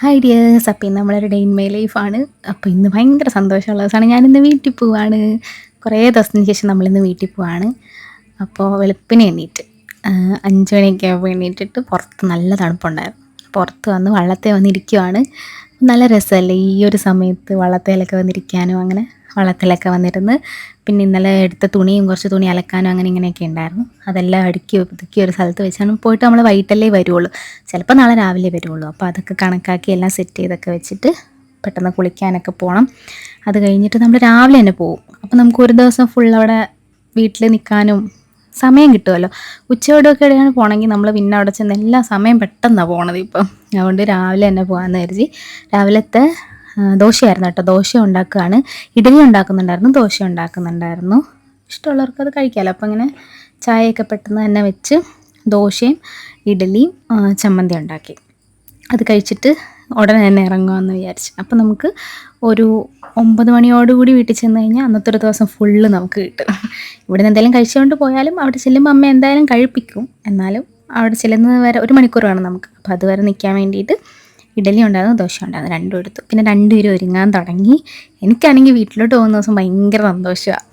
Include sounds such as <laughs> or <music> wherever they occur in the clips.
Hi dears അപ്പം ഇന്ന് നമ്മളൊരു ഡേ ഇൻ മൈ ലൈഫാണ് അപ്പോൾ ഇന്ന് ഭയങ്കര സന്തോഷമുള്ള ദിവസമാണ്. ഞാനിന്ന് വീട്ടിൽ പോവാണ്. കുറേ ദിവസത്തിന് ശേഷം നമ്മളിന്ന് വീട്ടിൽ പോവാണ്. അപ്പോൾ വെളുപ്പിന് എണ്ണീറ്റ് അഞ്ച് മണിയൊക്കെ ആകുമ്പോൾ എണ്ണീറ്റിട്ട് പുറത്ത് നല്ല തണുപ്പുണ്ടായിരുന്നു. പുറത്ത് വന്ന് വള്ളത്തെ വന്നിരിക്കുവാണ്. നല്ല രസമല്ലേ? ഈ ഒരു സമയത്ത് വള്ളത്തേലൊക്കെ വന്നിരിക്കാനും അങ്ങനെ. വള്ളത്തിലൊക്കെ വന്നിരുന്ന് പിന്നെ ഇന്നലെ എടുത്ത തുണിയും കുറച്ച് തുണി അലക്കാനും അങ്ങനെ ഇങ്ങനെയൊക്കെ ഉണ്ടായിരുന്നു. അതെല്ലാം അടുക്കി ഒതുക്കി ഒരു സ്ഥലത്ത് വെച്ചാണ്. പോയിട്ട് നമ്മൾ വൈകിട്ടല്ലേ വരുള്ളൂ ചിലപ്പോൾ നാളെ രാവിലെ വരുള്ളൂ അപ്പോൾ അതൊക്കെ കണക്കാക്കി എല്ലാം സെറ്റ് ചെയ്തൊക്കെ വെച്ചിട്ട് പെട്ടെന്ന് കുളിക്കാനൊക്കെ പോകണം അത് കഴിഞ്ഞിട്ട് നമ്മൾ രാവിലെ തന്നെ പോകും അപ്പോൾ നമുക്ക് ഒരു ദിവസം ഫുൾ അവിടെ വീട്ടിൽ നിൽക്കാനും സമയം കിട്ടുമല്ലോ ഉച്ചയോടൊക്കെ ഇടയാണ് പോകണമെങ്കിൽ നമ്മൾ പിന്നെ അവിടെ ചെന്ന് എല്ലാ സമയം പെട്ടെന്നാണ് പോകണത് ഇപ്പം. അതുകൊണ്ട് രാവിലെ തന്നെ പോകാമെന്ന് കരുതി. രാവിലത്തെ ദോശയായിരുന്നു കേട്ടോ. ദോശ ഉണ്ടാക്കുകയാണ്. ഇഡലി ഉണ്ടാക്കുന്നുണ്ടായിരുന്നു ദോശ ഉണ്ടാക്കുന്നുണ്ടായിരുന്നു. ഇഷ്ടമുള്ളവർക്ക് അത് കഴിക്കാമല്ലോ അപ്പം ഇങ്ങനെ ചായയൊക്കെ പെട്ടെന്ന് തന്നെ വെച്ച് ദോശയും ഇഡലിയും ചമ്മന്തി ഉണ്ടാക്കി. അത് കഴിച്ചിട്ട് ഉടനെ തന്നെ ഇറങ്ങുമെന്ന് വിചാരിച്ചു. അപ്പം നമുക്ക് ഒരു ഒമ്പത് മണിയോടുകൂടി വീട്ടിൽ ചെന്ന് കഴിഞ്ഞാൽ അന്നത്തെ ഒരു ദിവസം ഫുള്ള് നമുക്ക് കിട്ടും. ഇവിടെ നിന്ന് എന്തെങ്കിലും കഴിച്ചുകൊണ്ട് പോയാലും അവിടെ ചെല്ലുമ്പോൾ അമ്മ എന്തായാലും കഴിപ്പിക്കും. എന്നാലും അവിടെ ചെല്ലുന്നത് വരെ ഒരു മണിക്കൂർ വേണം നമുക്ക്. അപ്പോൾ അതുവരെ നിൽക്കാൻ വേണ്ടിയിട്ട് ഇഡലി ഉണ്ടായിരുന്നു ദോശ ഉണ്ടായിരുന്നു രണ്ടും എടുത്തു. പിന്നെ രണ്ടുപേരും ഒരുങ്ങാൻ തുടങ്ങി. എനിക്കാണെങ്കിൽ വീട്ടിലോട്ട് പോകുന്ന ദിവസം ഭയങ്കര സന്തോഷമാണ്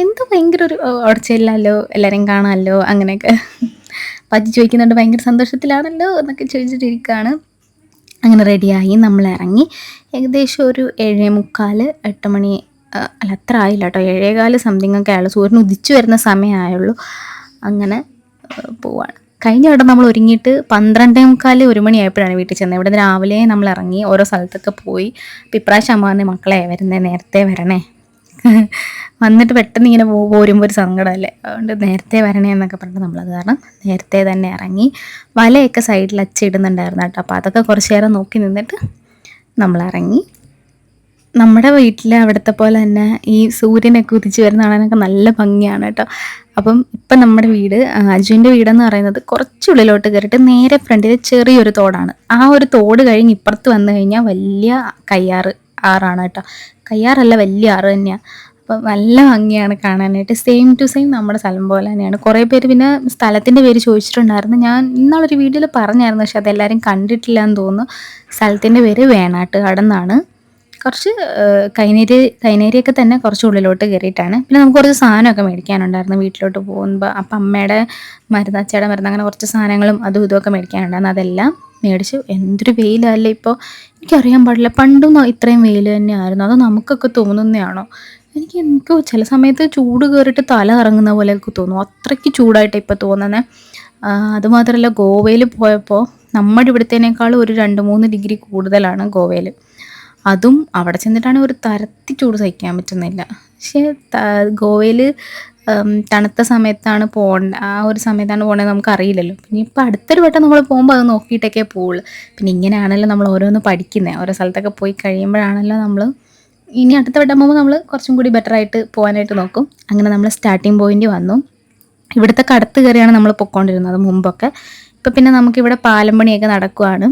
എന്തോ ഭയങ്കര ഒരു ഉടച്ചില്ലല്ലോ എല്ലാവരെയും കാണാമല്ലോ അങ്ങനെയൊക്കെ. പറ്റി ചോദിക്കുന്നുണ്ട് ഭയങ്കര സന്തോഷത്തിലാണല്ലോ? എന്നൊക്കെ ചോദിച്ചിട്ടിരിക്കുകയാണ്. അങ്ങനെ റെഡിയായി നമ്മൾ ഇറങ്ങി. ഏകദേശം ഒരു ഏഴേ മുക്കാൽ എട്ട് മണി അല്ല അത്ര ആയില്ല കേട്ടോ. ഏഴേകാൽ സംതിങ് ഒക്കെ ആയുള്ളൂ. സൂര്യൻ ഉദിച്ചു വരുന്ന സമയമായുള്ളൂ. അങ്ങനെ പോവാണ്. കഴിഞ്ഞ വട്ടം നമ്മൾ ഒരുങ്ങിയിട്ട് പന്ത്രണ്ടേ മുക്കാൽ ഒരു മണിയായപ്പോഴാണ് വീട്ടിൽ ചെന്നത്. ഇവിടെ രാവിലെ നമ്മൾ ഇറങ്ങി ഓരോ സ്ഥലത്തൊക്കെ പോയി. അപ്പം ഇപ്രാവശ്യം മക്കളെ വരുന്നേ നേരത്തെ വരണേ. <laughs> വന്നിട്ട് പെട്ടെന്ന് ഇങ്ങനെ പോരുമ്പോൾ ഒരു സങ്കടമല്ലേ? അതുകൊണ്ട് നേരത്തെ വരണേ എന്നൊക്കെ പറഞ്ഞിട്ട് നമ്മളത് കാരണം നേരത്തെ തന്നെ ഇറങ്ങി. വലയൊക്കെ സൈഡിൽ അച്ചിടുന്നുണ്ടായിരുന്നു കേട്ടോ. അപ്പോൾ അതൊക്കെ കുറച്ച് നേരം നോക്കി നിന്നിട്ട് നമ്മൾ ഇറങ്ങി. നമ്മുടെ വീട്ടിൽ അവിടുത്തെ പോലെ തന്നെ ഈ സൂര്യനൊക്കെ ഉദിച്ച് വരുന്ന കാണാനൊക്കെ നല്ല ഭംഗിയാണ് കേട്ടോ. അപ്പം ഇപ്പം നമ്മുടെ വീട് അജുവിന്റെ വീടെന്ന് പറയുന്നത് കുറച്ചുള്ളിലോട്ട് കയറിയിട്ട് നേരെ ഫ്രണ്ടിൽ ചെറിയൊരു തോടാണ്. ആ ഒരു തോട് കഴിഞ്ഞ് ഇപ്പുറത്ത് വന്നു കഴിഞ്ഞാൽ വലിയ കയ്യാറ് ആറാണ് കേട്ടോ. കയ്യാറല്ല വലിയ ആറ് തന്നെയാണ് അപ്പം നല്ല ഭംഗിയാണ് കാണാനായിട്ട്. സെയിം ടു സെയിം നമ്മുടെ സ്ഥലം പോലെ തന്നെയാണ്. കുറേ പേര് പിന്നെ സ്ഥലത്തിന്റെ പേര് ചോദിച്ചിട്ടുണ്ടായിരുന്നു. ഞാൻ ഇന്നാളൊരു വീഡിയോയിൽ പറഞ്ഞായിരുന്നു പക്ഷെ അതെല്ലാവരും കണ്ടിട്ടില്ല എന്ന് തോന്നുന്നു. സ്ഥലത്തിന്റെ പേര് വേണാട്ട് കടന്നാണ്. കുറച്ച് കൈനേരി കൈനേരിയൊക്കെ തന്നെ കുറച്ച് ഉള്ളിലോട്ട് കയറിയിട്ടാണ്. പിന്നെ നമുക്ക് കുറച്ച് സാധനമൊക്കെ മേടിക്കാനുണ്ടായിരുന്നു വീട്ടിലോട്ട് പോകുമ്പോൾ അപ്പം അമ്മയുടെ മരുന്ന് അച്ചയുടെ മരുന്ന് അങ്ങനെ കുറച്ച് സാധനങ്ങളും അതും ഇതുമൊക്കെ മേടിക്കാനുണ്ടായിരുന്നു. അതെല്ലാം മേടിച്ചു. എന്തൊരു വെയിലല്ലേ ഇപ്പോൾ എനിക്കറിയാൻ പാടില്ല. പണ്ടും ഇത്രയും വെയിൽ തന്നെയായിരുന്നു. അത് നമുക്കൊക്കെ തോന്നുന്നതാണോ? എനിക്ക് എനിക്ക് ചില സമയത്ത് ചൂട് കയറിയിട്ട് തല ഇറങ്ങുന്ന പോലെയൊക്കെ തോന്നും. അത്രയ്ക്ക് ചൂടായിട്ട് ഇപ്പോൾ തോന്നുന്നത് അതുമാത്രമല്ല ഗോവയിൽ പോയപ്പോൾ നമ്മുടെ ഇവിടുത്തേനേക്കാളും ഒരു രണ്ട് മൂന്ന് ഡിഗ്രി കൂടുതലാണ് ഗോവയിൽ അതും അവിടെ ചെന്നിട്ടാണ് ഒരു തരത്തി ചൂട് സഹിക്കാൻ പറ്റുന്നില്ല. പക്ഷേ ഗോവയിൽ തണുത്ത സമയത്താണ് പോകേണ്ട ആ ഒരു സമയത്താണ് പോകേണ്ടത് നമുക്ക് അറിയില്ലല്ലോ പിന്നെ ഇപ്പോൾ അടുത്തൊരു വട്ടം നമ്മൾ പോകുമ്പോൾ അത് നോക്കിയിട്ടൊക്കെ പോവുള്ളൂ. പിന്നെ ഇങ്ങനെയാണല്ലോ നമ്മൾ ഓരോന്ന് പഠിക്കുന്നത് ഓരോ സ്ഥലത്തൊക്കെ പോയി കഴിയുമ്പോഴാണല്ലോ നമ്മൾ ഇനി അടുത്ത വട്ടം പോകുമ്പോൾ നമ്മൾ കുറച്ചും കൂടി ബെറ്റർ ആയിട്ട് പോകാനായിട്ട് നോക്കും. അങ്ങനെ നമ്മൾ സ്റ്റാർട്ടിങ് പോയിന്റ് വന്നു. ഇവിടുത്തെ കടത്ത് കയറിയാണ് നമ്മൾ പൊക്കോണ്ടിരുന്നത് മുമ്പൊക്കെ. ഇപ്പം പിന്നെ നമുക്കിവിടെ പാലം പണിയൊക്കെ നടക്കുവാണ്.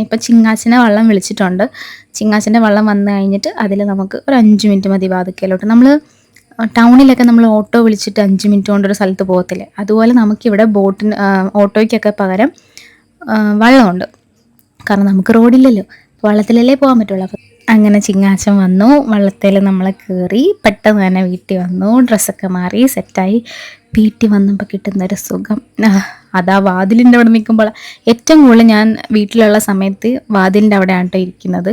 ഇപ്പം ചിങ്ങാച്ചിനെ വള്ളം വിളിച്ചിട്ടുണ്ട്. ചിങ്ങാച്ചിന്റെ വള്ളം വന്നു കഴിഞ്ഞിട്ട് അതിൽ നമുക്ക് ഒരു അഞ്ച് മിനിറ്റ് മതി ബാധിക്കലോട്ട് നമ്മൾ ടൗണിലൊക്കെ നമ്മൾ ഓട്ടോ വിളിച്ചിട്ട് അഞ്ച് മിനിറ്റ് കൊണ്ടൊരു സ്ഥലത്ത് പോകത്തില്ലേ? അതുപോലെ നമുക്കിവിടെ ബോട്ടിന് ഓട്ടോയ്ക്കൊക്കെ പകരം വെള്ളമുണ്ട്. കാരണം നമുക്ക് റോഡില്ലല്ലോ. വള്ളത്തിലല്ലേ പോകാൻ പറ്റുള്ളൂ. അപ്പം അങ്ങനെ ചിങ്ങാച്ചൻ വന്നു. വള്ളത്തിൽ നമ്മൾ കയറി പെട്ടെന്ന് തന്നെ വീട്ടിൽ വന്നു. ഡ്രസ്സൊക്കെ മാറി സെറ്റായി. വീട്ടിൽ വന്നപ്പോൾ കിട്ടുന്നൊരു സുഖം. അതാ വാതിലിന്റെ അവിടെ നിൽക്കുമ്പോൾ ഏറ്റവും കൂടുതൽ ഞാൻ വീട്ടിലുള്ള സമയത്ത് വാതിലിന്റെ അവിടെയാണ് കേട്ടോ ഇരിക്കുന്നത്.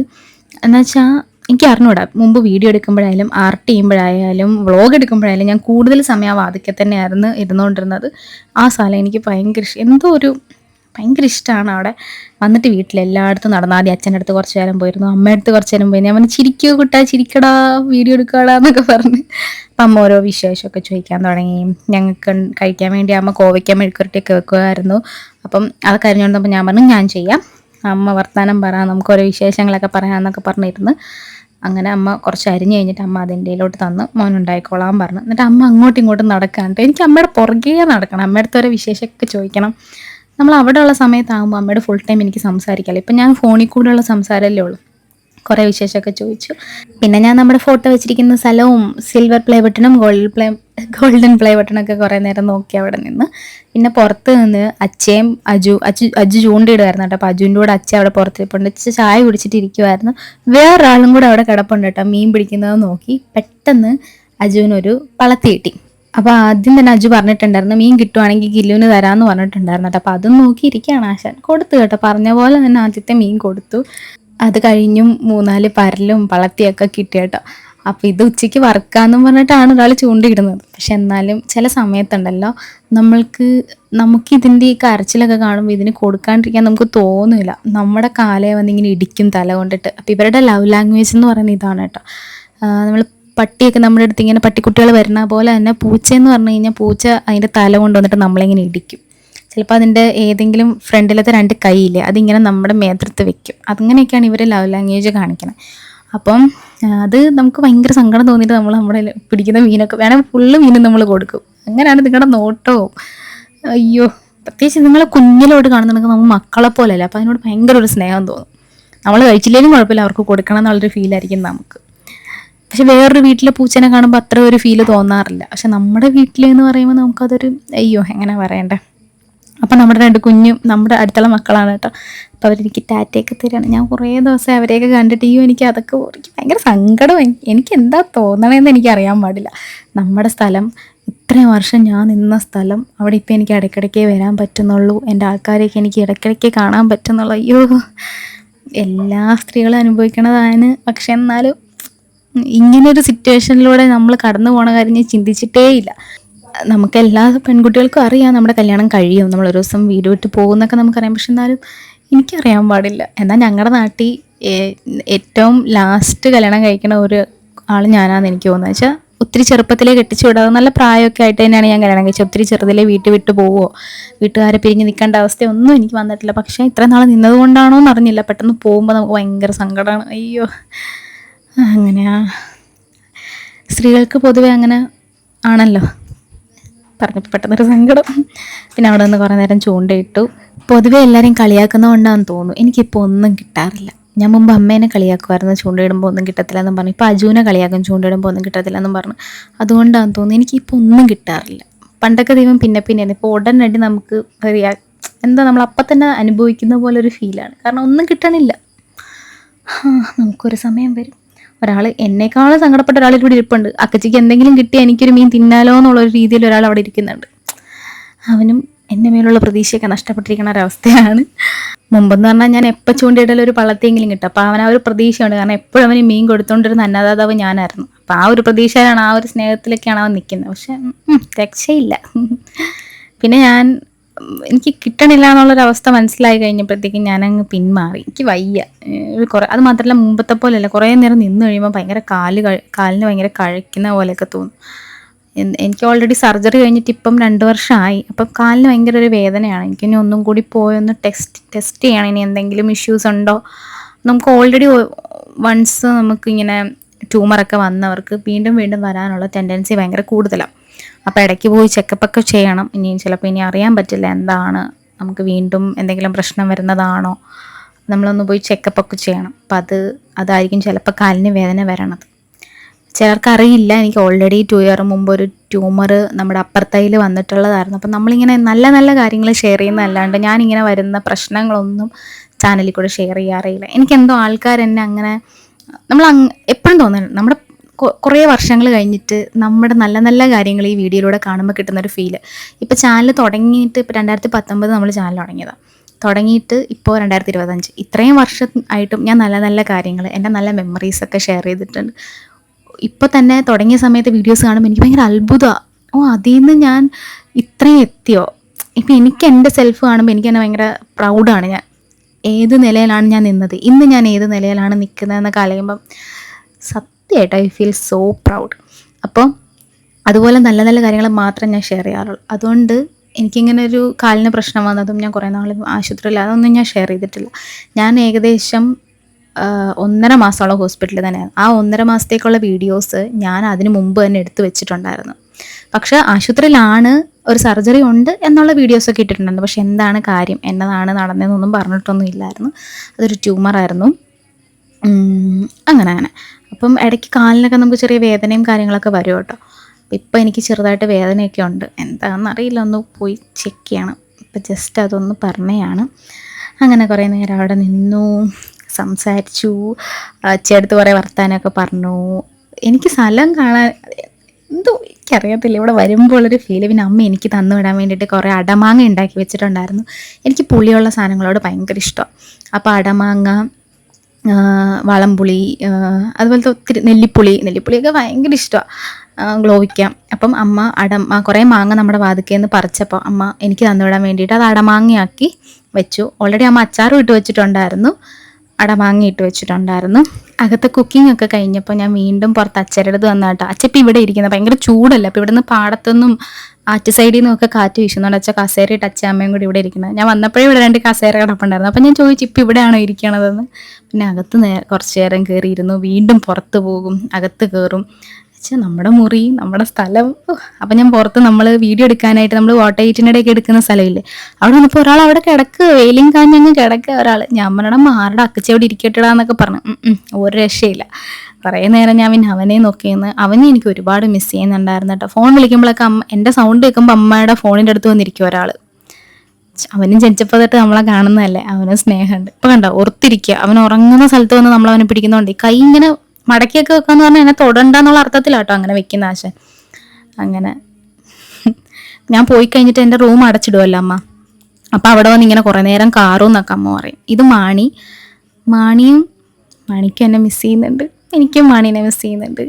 എന്നുവെച്ചാൽ എനിക്ക് അറിഞ്ഞൂടാ മുമ്പ് വീഡിയോ എടുക്കുമ്പോഴായാലും ആർട്ട് ചെയ്യുമ്പോഴായാലും വ്ളോഗ് എടുക്കുമ്പോഴായാലും ഞാൻ കൂടുതൽ സമയം ആ വാതിക്കൽ തന്നെയായിരുന്നു ഇരുന്നുകൊണ്ടിരുന്നത്. ആ സ്ഥലം എനിക്ക് ഭയങ്കര എന്തോ ഒരു ഭയങ്കര ഇഷ്ടമാണ് അവിടെ. വന്നിട്ട് വീട്ടിൽ എല്ലായിടത്തും നടന്നു. ആദ്യം അച്ഛന്റെ അടുത്ത് കുറച്ച് നേരം പോയിരുന്നു. അമ്മയുടെ അടുത്ത് കുറച്ച് നേരം പോയിരുന്നു. പറഞ്ഞു ചിരിക്കോ കുട്ടാ ചിരിക്കടാ വീഡിയോ എടുക്കടാ എന്നൊക്കെ പറഞ്ഞ്. അപ്പം അമ്മ ഓരോ വിശേഷമൊക്കെ ചോദിക്കാൻ തുടങ്ങി. ഞങ്ങൾക്ക് കഴിക്കാൻ വേണ്ടി അമ്മ കോവയ്ക്കാൻ മെഴുക്കുരട്ടിയൊക്കെ വെക്കുമായിരുന്നു. അപ്പം അതൊക്കെ അറിഞ്ഞുകൊണ്ടപ്പോൾ ഞാൻ പറഞ്ഞു ഞാൻ ചെയ്യാം. അമ്മ വർത്താനം പറ നമുക്ക് ഓരോ വിശേഷങ്ങളൊക്കെ പറയാമെന്നൊക്കെ പറഞ്ഞിരുന്നു. അങ്ങനെ അമ്മ കുറച്ച് അരിഞ്ഞ് കഴിഞ്ഞിട്ട് അമ്മ അതിന്റെ ഇതിലോട്ട് തന്ന്. മോൻ ഉണ്ടായിക്കോളാൻ പറഞ്ഞു. എന്നിട്ട് അമ്മ അങ്ങോട്ടും ഇങ്ങോട്ടും നടക്കാണ്ട് എനിക്ക് അമ്മയുടെ പുറകെ നടക്കണം. അമ്മയുടെ അടുത്ത് ഓരോ വിശേഷമൊക്കെ ചോദിക്കണം. നമ്മൾ അവിടെ ഉള്ള സമയത്താകുമ്പോൾ അമ്മയുടെ ഫുൾ ടൈം എനിക്ക് സംസാരിക്കാമല്ലോ ഇപ്പം ഞാൻ ഫോണിൽ കൂടെയുള്ള സംസാരമല്ലേ ഉള്ളൂ. കുറേ വിശേഷമൊക്കെ ചോദിച്ചു. പിന്നെ ഞാൻ നമ്മുടെ ഫോട്ടോ വെച്ചിരിക്കുന്ന സ്ഥലവും സിൽവർ പ്ലേ ബട്ടണും ഗോൾഡ് പ്ലേ ഗോൾഡൻ പ്ലേ ബട്ടണൊക്കെ കുറേ നേരം നോക്കി അവിടെ നിന്ന്. പിന്നെ പുറത്ത് നിന്ന് അച്ഛയും അജു അജു അജു ചൂണ്ടിയിടുമായിരുന്നു കേട്ടോ. അപ്പോൾ അജുവിന്റെ കൂടെ അച്ഛ അവിടെ പുറത്ത് ഇരിപ്പുണ്ട് അച്ഛ ചായ കുടിച്ചിട്ട് ഇരിക്കുമായിരുന്നു വേറൊരാളും കൂടെ അവിടെ കിടപ്പുണ്ട് കേട്ടോ. മീൻ പിടിക്കുന്നത് നോക്കി പെട്ടെന്ന് അജുവിനൊരു പളത്തി കിട്ടി. അപ്പോൾ ആദ്യം തന്നെ അജു പറഞ്ഞിട്ടുണ്ടായിരുന്നു മീൻ കിട്ടുവാണെങ്കിൽ കില്ലുവിന് തരാമെന്ന് പറഞ്ഞിട്ടുണ്ടായിരുന്നു. കേട്ടോ അപ്പോൾ അതും നോക്കിയിരിക്കുകയാണ് ആശാൻ. കൊടുത്തു കേട്ടോ. പറഞ്ഞ പോലെ തന്നെ ആദ്യത്തെ മീൻ കൊടുത്തു. അത് കഴിഞ്ഞും മൂന്നാൽ പരലും പളത്തിയൊക്കെ കിട്ടി കേട്ടോ. അപ്പോൾ ഇത് ഉച്ചയ്ക്ക് വറുക്കാന്നും പറഞ്ഞിട്ടാണ് ഒരാൾ ചൂണ്ടിയിടുന്നത്. പക്ഷെ എന്നാലും ചില സമയത്തുണ്ടല്ലോ നമ്മൾക്ക് നമുക്ക് ഇതിന്റെ ഈ കരച്ചിലൊക്കെ കാണുമ്പോൾ ഇതിന് കൊടുക്കാണ്ടിരിക്കാൻ നമുക്ക് തോന്നില്ല നമ്മുടെ കാലയെ വന്നിങ്ങനെ ഇടിക്കും തല കൊണ്ടിട്ട്. അപ്പോൾ ഇവരുടെ ലവ് ലാംഗ്വേജ് എന്ന് പറയുന്നത് ഇതാണ് കേട്ടോ. നമ്മൾ പട്ടിയൊക്കെ നമ്മുടെ അടുത്ത് ഇങ്ങനെ പട്ടിക്കുട്ടികൾ വരുന്ന പോലെ തന്നെ പൂച്ചയെന്ന് പറഞ്ഞു കഴിഞ്ഞാൽ പൂച്ച അതിന്റെ തല കൊണ്ട് വന്നിട്ട് നമ്മളിങ്ങനെ ഇടിക്കും. ചിലപ്പോൾ അതിന്റെ ഏതെങ്കിലും ഫ്രണ്ടിലത്തെ രണ്ട് കൈയില്ലേ അതിങ്ങനെ നമ്മുടെ മേത്രത്ത് വെക്കും. അതങ്ങനെയൊക്കെയാണ് ഇവർ ലവ് ലാംഗ്വേജ് കാണിക്കുന്നത് അപ്പം അത് നമുക്ക് ഭയങ്കര സങ്കടം തോന്നിയിട്ട് നമ്മൾ നമ്മുടെ പിടിക്കുന്ന മീനൊക്കെ വേണമെങ്കിൽ ഫുള്ള് മീനും നമ്മൾ കൊടുക്കും. അങ്ങനെയാണ് നിങ്ങളുടെ നോട്ടവും. അയ്യോ പ്രത്യേകിച്ച് നിങ്ങളെ കുഞ്ഞിലോട്ട് കാണുന്നുണ്ടെങ്കിൽ നമ്മൾ മക്കളെ പോലെയല്ല അപ്പോൾ അതിനോട് ഭയങ്കര ഒരു സ്നേഹം തോന്നും. നമ്മൾ കഴിച്ചില്ലെങ്കിലും കുഴപ്പമില്ല അവർക്ക് കൊടുക്കണം എന്നുള്ളൊരു ഫീലായിരിക്കും നമുക്ക്. പക്ഷെ വേറൊരു വീട്ടിലെ പൂച്ചനെ കാണുമ്പോൾ അത്ര ഒരു ഫീൽ തോന്നാറില്ല. പക്ഷെ നമ്മുടെ വീട്ടിലെന്ന് പറയുമ്പോൾ നമുക്കതൊരു അയ്യോ എങ്ങനെ പറയണ്ടേ? അപ്പം നമ്മുടെ രണ്ട് കുഞ്ഞും നമ്മുടെ അടുത്തുള്ള മക്കളാണ് കേട്ടോ. അപ്പോൾ അവരെനിക്ക് ടാറ്റയൊക്കെ തരികയാണ് ഞാൻ കുറേ ദിവസം അവരെയൊക്കെ കണ്ടിട്ട് അയ്യോ എനിക്ക് അതൊക്കെ എനിക്ക് ഭയങ്കര സങ്കടം എനിക്ക് എന്താ തോന്നണേന്ന് എനിക്ക് അറിയാൻ പാടില്ല. നമ്മുടെ സ്ഥലം ഇത്രയും വർഷം ഞാൻ നിന്ന സ്ഥലം അവിടെ ഇപ്പം എനിക്ക് ഇടയ്ക്കിടയ്ക്കേ വരാൻ പറ്റുന്നുള്ളൂ. എന്റെ ആൾക്കാരെയൊക്കെ എനിക്ക് ഇടയ്ക്കിടയ്ക്ക് കാണാൻ പറ്റുന്നുള്ളൂ. അയ്യോ എല്ലാ സ്ത്രീകളും അനുഭവിക്കണതാണ്. പക്ഷെ എന്നാലും ഇങ്ങനൊരു സിറ്റുവേഷനിലൂടെ നമ്മൾ കടന്നു പോണ കാര്യം ഞാൻ ചിന്തിച്ചിട്ടേ ഇല്ല. നമുക്ക് എല്ലാ പെൺകുട്ടികൾക്കും അറിയാം നമ്മുടെ കല്യാണം കഴിയും. നമ്മൾ ഒരു ദിവസം വീട് വിട്ട് പോകുന്നൊക്കെ നമുക്കറിയാം. പക്ഷെ എന്നാലും എനിക്കറിയാൻ പാടില്ല. എന്നാൽ ഞങ്ങളുടെ നാട്ടിൽ ഏറ്റവും ലാസ്റ്റ് കല്യാണം കഴിക്കണ ഒരു ആൾ ഞാനാണെന്ന് എനിക്ക് തോന്നുന്നത്. വെച്ചാൽ ഒത്തിരി ചെറുപ്പത്തിലേ കെട്ടിച്ചു വിടാതെ നല്ല പ്രായമൊക്കെ ആയിട്ട് തന്നെയാണ് ഞാൻ കല്യാണം കഴിച്ചത്. ഒത്തിരി ചെറുതിലേ വീട്ടിൽ വിട്ട് പോവോ വീട്ടുകാരെ പിരിഞ്ഞ് നിൽക്കേണ്ട അവസ്ഥയൊന്നും എനിക്ക് വന്നിട്ടില്ല. പക്ഷേ ഇത്ര നാൾ നിന്നതുകൊണ്ടാണോ എന്ന് അറിഞ്ഞില്ല. പെട്ടെന്ന് പോകുമ്പോൾ നമുക്ക് ഭയങ്കര സങ്കടമാണ് അയ്യോ. അങ്ങനെയാ. സ്ത്രീകൾക്ക് പൊതുവെ അങ്ങനെ ആണല്ലോ. പറഞ്ഞപ്പോൾ പെട്ടെന്നൊരു സങ്കടം. പിന്നെ അവിടെ നിന്ന് കുറേ നേരം ചൂണ്ടയിട്ടു. പൊതുവെ എല്ലാവരെയും കളിയാക്കുന്നതുകൊണ്ടാണെന്ന് തോന്നുന്നു. എനിക്കിപ്പോൾ ഒന്നും കിട്ടാറില്ല. ഞാൻ മുമ്പ് അമ്മേനെ കളിയാക്കുമായിരുന്നു ചൂണ്ടയിടുമ്പോൾ ഒന്നും കിട്ടത്തില്ല എന്നും പറഞ്ഞു. ഇപ്പോൾ അജുവിനെ കളിയാക്കും. ചൂണ്ടയിടുമ്പോൾ ഒന്നും കിട്ടത്തില്ല എന്നും പറഞ്ഞു. അതുകൊണ്ടാണെന്ന് തോന്നുന്നു. എനിക്കിപ്പോൾ ഒന്നും കിട്ടാറില്ല. പണ്ടൊക്കെ ദൈവം പിന്നെ പിന്നെ ഇപ്പോൾ ഉടനടി നമുക്ക് റിയാ എന്താ നമ്മൾ അപ്പം തന്നെ അനുഭവിക്കുന്ന പോലെ ഒരു ഫീലാണ് കാരണം ഒന്നും കിട്ടണില്ല. നമുക്കൊരു സമയം വരും. ഒരാൾ എന്നെക്കാളും സങ്കടപ്പെട്ട ഒരാൾ ഇവിടെ ഇരിപ്പുണ്ട്. അക്കച്ചിക്ക് എന്തെങ്കിലും കിട്ടിയാൽ എനിക്കൊരു മീൻ തിന്നാലോ എന്നുള്ള ഒരു രീതിയിൽ ഒരാൾ അവിടെ ഇരിക്കുന്നുണ്ട്. അവനും എന്റെ മേലുള്ള പ്രതീക്ഷയൊക്കെ നഷ്ടപ്പെട്ടിരിക്കുന്ന ഒരവസ്ഥയാണ്. മുമ്പെന്ന് പറഞ്ഞാൽ ഞാൻ എപ്പോൾ ചൂണ്ടിയിട്ടാലും ഒരു പള്ളത്തെങ്കിലും കിട്ടും. അപ്പോൾ അവൻ ആ ഒരു പ്രതീക്ഷയുണ്ട്. കാരണം എപ്പോഴും അവന് മീൻ കൊടുത്തുകൊണ്ടിരുന്ന അന്നദാതാവ് ഞാനായിരുന്നു. അപ്പോൾ ആ ഒരു പ്രതീക്ഷയിലാണ് ആ ഒരു സ്നേഹത്തിലൊക്കെയാണ് അവൻ നിൽക്കുന്നത് പക്ഷെ രക്ഷയില്ല. പിന്നെ ഞാൻ എനിക്ക് കിട്ടണില്ല എന്നുള്ളൊരവസ്ഥ മനസ്സിലായി കഴിഞ്ഞപ്പോഴത്തേക്കും ഞാനങ്ങ് പിന്മാറി. എനിക്ക് വയ്യ. കുറേ അത് മാത്രമല്ല മുമ്പത്തെ പോലെയല്ല. കുറേ നേരം നിന്ന് കഴിയുമ്പോൾ ഭയങ്കര കാൽ കാലിന് ഭയങ്കര കഴിക്കുന്ന പോലെയൊക്കെ തോന്നും. എനിക്ക് ഓൾറെഡി സർജറി കഴിഞ്ഞിട്ട് ഇപ്പം രണ്ട് വർഷമായി അപ്പം കാലിന് ഭയങ്കര ഒരു വേദനയാണ്. എനിക്കിനി ഒന്നും കൂടി പോയി ഒന്ന് ടെസ്റ്റ് ടെസ്റ്റ് ചെയ്യണം. ഇനി എന്തെങ്കിലും ഇഷ്യൂസ് ഉണ്ടോ? നമുക്ക് ഓൾറെഡി വൺസ് നമുക്കിങ്ങനെ ട്യൂമറൊക്കെ വന്നവർക്ക് വീണ്ടും വീണ്ടും വരാനുള്ള ടെൻഡൻസി ഭയങ്കര കൂടുതലാണ് അപ്പോൾ ഇടയ്ക്ക് പോയി ചെക്കപ്പൊക്കെ ചെയ്യണം. ഇനി ചിലപ്പോൾ ഇനി അറിയാൻ പറ്റില്ല എന്താണ് നമുക്ക് വീണ്ടും എന്തെങ്കിലും പ്രശ്നം വരുന്നതാണോ. നമ്മളൊന്ന് പോയി ചെക്കപ്പൊക്കെ ചെയ്യണം. അപ്പം അത് അതായിരിക്കും ചിലപ്പോൾ കാലിന് വേദന വരണത്. ചിലർക്കറിയില്ല എനിക്ക് ഓൾറെഡി ടു ഇയർ മുമ്പ് ഒരു ട്യൂമർ നമ്മുടെ അപ്പുറത്തയിൽ വന്നിട്ടുള്ളതായിരുന്നു. അപ്പം നമ്മളിങ്ങനെ നല്ല നല്ല കാര്യങ്ങൾ ഷെയർ ചെയ്യുന്നതല്ലാണ്ട് ഞാനിങ്ങനെ വരുന്ന പ്രശ്നങ്ങളൊന്നും ചാനലിൽ കൂടെ ഷെയർ ചെയ്യാറില്ല എനിക്കെന്തോ ആൾക്കാർ എന്നെ അങ്ങനെ നമ്മൾ എപ്പോഴും തോന്നുന്നു നമ്മുടെ കുറേ വർഷങ്ങൾ കഴിഞ്ഞിട്ട് നമ്മുടെ നല്ല നല്ല കാര്യങ്ങൾ ഈ വീഡിയോയിലൂടെ കാണുമ്പോൾ കിട്ടുന്ന ഒരു ഫീൽ ഇപ്പോൾ ചാനൽ തുടങ്ങിയിട്ട് ഇപ്പോൾ രണ്ടായിരത്തി പത്തൊമ്പത് നമ്മൾ ചാനൽ തുടങ്ങിയതാണ് തുടങ്ങിയിട്ട് ഇപ്പോൾ രണ്ടായിരത്തി ഇരുപത്തഞ്ച് ഇത്രയും വർഷം ആയിട്ടും ഞാൻ നല്ല നല്ല കാര്യങ്ങൾ എന്റെ നല്ല മെമ്മറീസൊക്കെ ഷെയർ ചെയ്തിട്ടുണ്ട്. ഇപ്പോൾ തന്നെ തുടങ്ങിയ സമയത്ത് വീഡിയോസ് കാണുമ്പോൾ എനിക്ക് ഭയങ്കര അത്ഭുതമാണ് ഓ അതിൽ നിന്ന് ഞാൻ ഇത്രയും എത്തിയോ? ഇപ്പം എനിക്ക് എന്റെ സെൽഫ് കാണുമ്പോൾ എനിക്ക് തന്നെ ഭയങ്കര പ്രൗഡാണ് ഞാൻ. ഏത് നിലയിലാണ് ഞാൻ നിന്നത്? ഇന്ന് ഞാൻ ഏത് നിലയിലാണ് നിൽക്കുന്നതെന്നൊക്കെ അറിയുമ്പം സത്യമായിട്ട് ഐ ഫീൽ സോ പ്രൗഡ് അപ്പോൾ അതുപോലെ നല്ല നല്ല കാര്യങ്ങൾ മാത്രം ഞാൻ ഷെയർ ചെയ്യാറുള്ളൂ. അതുകൊണ്ട് എനിക്കിങ്ങനെ ഒരു കാലിന് പ്രശ്നം വന്നതും ഞാൻ കുറേ നാൾ ആശുപത്രിയിൽ അതൊന്നും ഞാൻ ഷെയർ ചെയ്തിട്ടില്ല. ഞാൻ ഏകദേശം ഒന്നര മാസമുള്ള ഹോസ്പിറ്റലിൽ തന്നെയാണ് ആ ഒന്നര മാസത്തേക്കുള്ള വീഡിയോസ് ഞാൻ അതിന് മുമ്പ് തന്നെ എടുത്തു വെച്ചിട്ടുണ്ടായിരുന്നു. പക്ഷെ ആശുപത്രിയിലാണ് ഒരു സർജറി ഉണ്ട് എന്നുള്ള വീഡിയോസൊക്കെ ഇട്ടിട്ടുണ്ടായിരുന്നു. പക്ഷെ എന്താണ് കാര്യം? എന്നതാണ് നടന്നതെന്നൊന്നും പറഞ്ഞിട്ടൊന്നും ഇല്ലായിരുന്നു. അതൊരു ട്യൂമറായിരുന്നു അങ്ങനെ അങ്ങനെ. അപ്പം ഇടയ്ക്ക് കാലിനൊക്കെ നമുക്ക് ചെറിയ വേദനയും കാര്യങ്ങളൊക്കെ വരും കേട്ടോ. ഇപ്പം എനിക്ക് ചെറുതായിട്ട് വേദനയൊക്കെ ഉണ്ട്. എന്താണെന്ന് അറിയില്ല ഒന്ന് പോയി ചെക്ക് ചെയ്യണം. ഇപ്പം ജസ്റ്റ് അതൊന്ന് പറഞ്ഞതാണ്. അങ്ങനെ കുറേ നേരം അവിടെ നിന്നു സംസാരിച്ചു. അച്ഛടുത്ത് കുറേ വർത്താനമൊക്കെ പറഞ്ഞു. എനിക്ക് സ്ഥലം കാണാൻ എന്തോ എനിക്കറിയത്തില്ല. ഇവിടെ വരുമ്പോൾ ഒരു ഫീൽ പിന്നെ അമ്മ എനിക്ക് തന്നു വിടാൻ വേണ്ടിയിട്ട് കുറേ അടമാങ്ങ ഉണ്ടാക്കി വെച്ചിട്ടുണ്ടായിരുന്നു. എനിക്ക് പുളിയുള്ള സാധനങ്ങളോട് ഭയങ്കര ഇഷ്ടമാണ്. അപ്പോൾ അടമാങ്ങ വളംപുളി അതുപോലത്തെ ഒത്തിരി നെല്ലിപ്പുളി നെല്ലിപ്പുളിയൊക്കെ ഭയങ്കര ഇഷ്ടമാണ് ഗ്ലോവിക്കാം. അപ്പം അമ്മ അടം കുറേ മാങ്ങ നമ്മുടെ വാതിക്കൽ നിന്ന് പറിച്ചപ്പോൾ അമ്മ എനിക്ക് തന്നുവിടാൻ വേണ്ടിയിട്ട് അത് അടമാങ്ങയാക്കി വെച്ചു. ഓൾറെഡി അമ്മ അച്ചാറും ഇട്ട് വെച്ചിട്ടുണ്ടായിരുന്നു. അടമാങ്ങ വാങ്ങിയിട്ട് വെച്ചിട്ടുണ്ടായിരുന്നു. അകത്ത് കുക്കിംഗ് ഒക്കെ കഴിഞ്ഞപ്പോൾ ഞാൻ വീണ്ടും പുറത്ത് അച്ചരടുത്ത് വന്ന കേട്ടോ. അച്ചപ്പം ഇവിടെ ഇരിക്കുന്നത് ഭയങ്കര ചൂടല്ല? അപ്പോൾ ഇവിടുന്ന് പാടത്തൊന്നും ആറ്റ് സൈഡിൽ നിന്നൊക്കെ കാറ്റ് വീശുന്നുണ്ട്. അച്ഛ കസേര ഇട്ട് അച്ഛ അമ്മയും കൂടി ഇവിടെ ഇരിക്കുന്നത് ഞാൻ വന്നപ്പോഴേ ഇവിടെ രണ്ട് കസേര കിടപ്പുണ്ടായിരുന്നു. അപ്പം ഞാൻ ചോദിച്ചു ഇപ്പം ഇവിടെയാണോ ഇരിക്കണതെന്ന്? പിന്നെ അകത്ത് നേ കുറച്ച് നേരം കയറിയിരുന്നു വീണ്ടും പുറത്ത് പോകും. അകത്ത് കയറും വെച്ചാൽ നമ്മുടെ മുറി നമ്മുടെ സ്ഥലം. അപ്പം ഞാൻ പുറത്ത് നമ്മൾ വീഡിയോ എടുക്കാനായിട്ട് നമ്മൾ വാട്ടർ ഒക്കെ എടുക്കുന്ന സ്ഥലമില്ലേ? അവിടെ വന്നപ്പോൾ ഒരാൾ അവിടെ കിടക്കുക വെയിലും കാഞ്ഞങ്ങ് കിടക്കുക ഒരാൾ ഞാൻ പറഞ്ഞാൽ മാറുടെ അക്കച്ചി അവിടെ ഇരിക്കട്ടെടാ എന്നൊക്കെ പറഞ്ഞു. ഒരു രക്ഷയില്ല. കുറേ നേരം ഞാൻ പിന്നെ അവനെ നോക്കിയെന്ന് അവനെ എനിക്ക് ഒരുപാട് മിസ് ചെയ്യുന്നുണ്ടായിരുന്നു കേട്ടോ ഫോൺ വിളിക്കുമ്പോഴൊക്കെ അമ്മ എന്റെ സൗണ്ട് കേൾക്കുമ്പോൾ അമ്മയുടെ ഫോണിന്റെ അടുത്ത് വന്നിരിക്കും ഒരാൾ അവനും ജനിച്ചപ്പോൾ തൊട്ട് നമ്മളെ കാണുന്നതല്ലേ അവന് സ്നേഹമുണ്ട്. ഇപ്പം കണ്ടോ ഓർത്തിരിക്കുക അവൻ ഉറങ്ങുന്ന സ്ഥലത്ത് വന്ന് നമ്മൾ അവനെ പിടിക്കുന്നോണ്ട് കൈ ഇങ്ങനെ മടക്കിയൊക്കെ വെക്കുക എന്ന് പറഞ്ഞാൽ എന്നെ തൊടണ്ടെന്നുള്ള അർത്ഥത്തിലാട്ടോ അങ്ങനെ വെക്കുന്ന ആശൻ അങ്ങനെ. ഞാൻ പോയി കഴിഞ്ഞിട്ട് എന്റെ റൂം അടച്ചിടുമല്ലോ അമ്മ. അപ്പൊ അവിടെ വന്ന് ഇങ്ങനെ കുറേ നേരം കാറും എന്നൊക്കെ അമ്മ പറയും. ഇത് മാണി. മാണിയും മാണിക്കും എന്നെ മിസ് ചെയ്യുന്നുണ്ട്. എനിക്കും മാണീനെ മിസ് ചെയ്യുന്നുണ്ട്.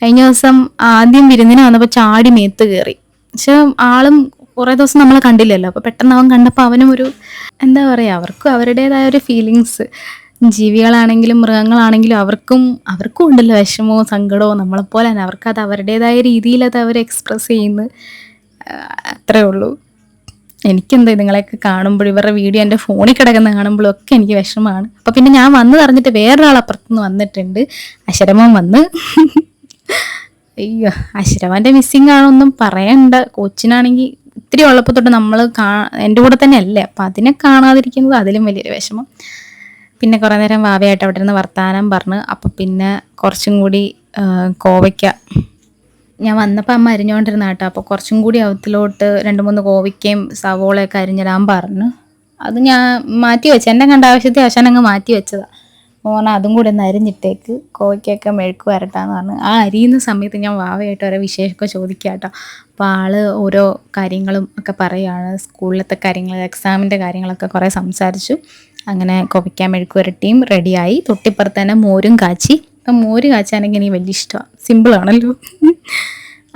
കഴിഞ്ഞ ദിവസം ആദ്യം വിരുന്നിന് വന്നപ്പോൾ ചാടി മേത്ത് കയറി പക്ഷെ ആളും കുറേ ദിവസം നമ്മളെ കണ്ടില്ലല്ലോ. അപ്പോൾ പെട്ടെന്ന് അവൻ കണ്ടപ്പോൾ അവനും ഒരു എന്താ പറയുക അവർക്കും അവരുടേതായ ഒരു ഫീലിങ്സ് ജീവികളാണെങ്കിലും മൃഗങ്ങളാണെങ്കിലും അവർക്കും അവർക്കും ഉണ്ടല്ലോ വിഷമവും സങ്കടവും നമ്മളെപ്പോലെ തന്നെ. അവർക്ക് അത് അവരുടേതായ രീതിയിൽ അത് അവർ എക്സ്പ്രസ് ചെയ്യുന്നു. അത്രേ ഉള്ളൂ. എനിക്കെന്താ നിങ്ങളെയൊക്കെ കാണുമ്പോൾ ഇവരുടെ വീഡിയോ എന്റെ ഫോണിൽ കിടക്കുന്ന കാണുമ്പോഴും ഒക്കെ എനിക്ക് വിഷമമാണ്. അപ്പോൾ പിന്നെ ഞാൻ വന്ന് പറഞ്ഞിട്ട് വേറൊരാൾ അപ്പുറത്തുനിന്ന് വന്നിട്ടുണ്ട്. അശരമൻ വന്ന്. അയ്യോ അശരമന്റെ മിസ്സിങ് ആണൊന്നും പറയണ്ട. കൊച്ചിനാണെങ്കിൽ ഇത്തിരി ഉള്ളപ്പോൾ തൊട്ട് നമ്മൾ കാ എന്റെ കൂടെ തന്നെ അല്ലേ അപ്പം അതിനെ കാണാതിരിക്കുന്നത് അതിലും വലിയൊരു വിഷമം. പിന്നെ കുറേ നേരം വാവയായിട്ട് അവിടെ ഇരുന്ന് വർത്താനം പറഞ്ഞ്. അപ്പം പിന്നെ കുറച്ചും കൂടി കോവയ്ക്ക ഞാൻ വന്നപ്പോൾ അമ്മ അരിഞ്ഞുകൊണ്ടിരുന്ന കേട്ടോ. അപ്പോൾ കുറച്ചും കൂടി അവത്തിലോട്ട് രണ്ട് മൂന്ന് കോവയ്ക്കയും സവോളയൊക്കെ അരിഞ്ഞിടാൻ പറഞ്ഞു. അത് ഞാൻ മാറ്റി വെച്ചു. എന്റെ കണ്ട ആവശ്യത്തെ അവശാൻ അങ്ങ് മാറ്റി വെച്ചതാണ് മോനെ അതും കൂടി ഒന്ന് അരിഞ്ഞിട്ടേക്ക്. കോവയ്ക്കൊക്കെ മെഴുക്ക് വരട്ടാന്ന് പറഞ്ഞു. ആ അരിയുന്ന സമയത്ത് ഞാൻ വാവയായിട്ട് ഓരോ വിശേഷമൊക്കെ ചോദിക്കുക കേട്ടോ. അപ്പോൾ ആൾ ഓരോ കാര്യങ്ങളും ഒക്കെ പറയുകയാണ് സ്കൂളിലത്തെ കാര്യങ്ങൾ എക്സാമിന്റെ കാര്യങ്ങളൊക്കെ കുറേ സംസാരിച്ചു. അങ്ങനെ കുവയ്ക്കാൻ മെഴുക്ക് റെഡിയായി. തൊട്ടിപ്പുറത്ത് തന്നെ മോരും കാച്ചി. അപ്പം മോര് കാച്ചാനെങ്കിൽ എനിക്ക് വലിയ ഇഷ്ടമാണ് സിമ്പിളാണല്ലോ